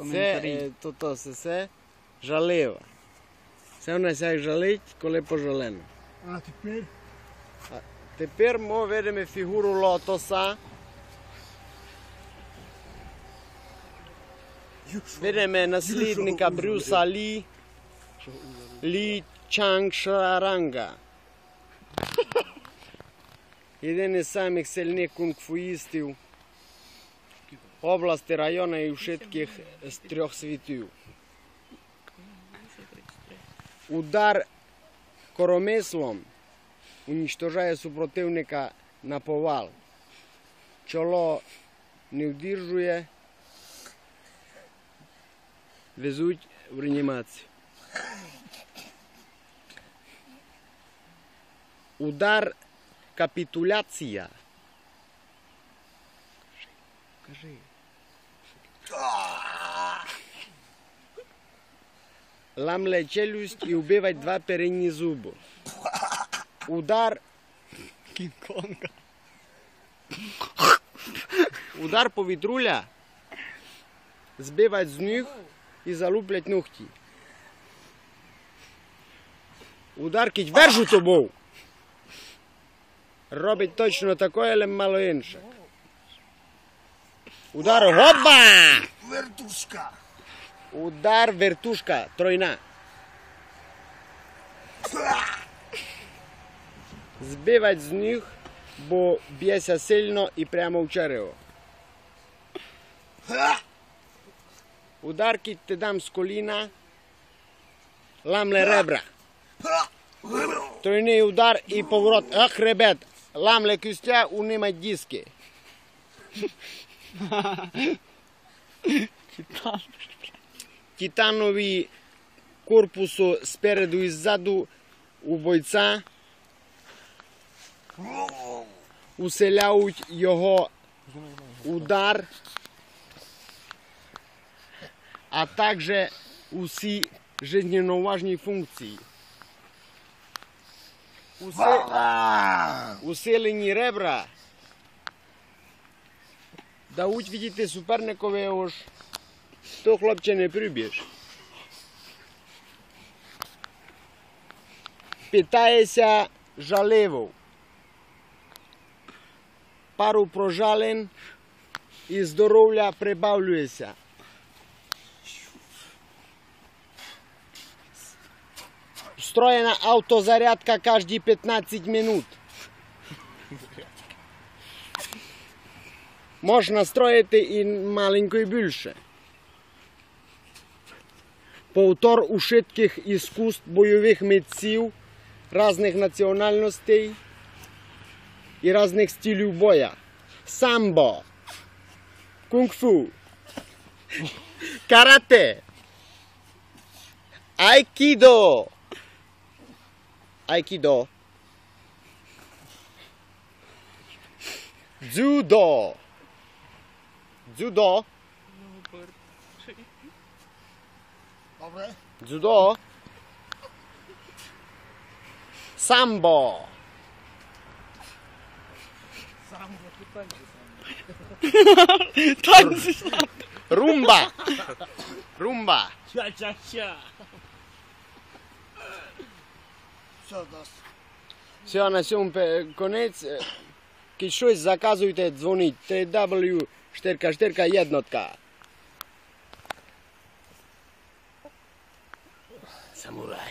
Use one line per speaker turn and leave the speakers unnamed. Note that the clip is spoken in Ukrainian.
Коментарі.
е, то, то все, все жалива. Це вона як жалить, коли пожалено.
А тепер
Тепер ми видимо фігуру лотоса. Видимо наслідника Брюса Лі, Лі Чанг Шаранга. Один із самих сильних кунг-фуїстів області району і всіх з трьох світів. Удар коромислом уничтожає супротивника на повал. Чоло не вдержує, везуть в реанімацію. Удар капітуляція. Кажи. Ламле челюсть і вбивать два передні зуби. Удар
Кінг-Конга.
Удар повітруля збивать з ніг і залуплять ногті. Удар кіть вержу тобою. Робить точно таке, але мало інше. Удар гоба!
вертушка.
Удар вертушка тройна. Збивать з ніг, бо б'ється сильно і прямо в черево. Удар кіть ти дам з коліна, ламле ребра. Тройний удар і поворот. Ах, хребет. Ламле кістя, унимать диски.
Титан.
Титанові корпусу спереду і ззаду у бойця уселяють його удар, а також усі жизненно функції. Уси- Усилені ребра дають видіти суперникові ось то хлопче не прибіж. Питається жаливо. Пару прожалин і здоров'я прибавлюється. Встроєна автозарядка кожні 15 минут. Можна строїти і маленько і більше. Повтор ушитких іскусств бойових митців різних національностей і різних стилів боя. Самбо, кунг-фу, карате, айкідо, айкідо, дзюдо, дзюдо,
Добре?
дзюдо, самбо.
Сам
Танці.
Румба! Румба!
Ча-ча-ча.
Все дасть.
Все, на цьому пе- конець. Е, Якщо щось заказуйте, дзвоніть. TW 44 jednotka. samurai.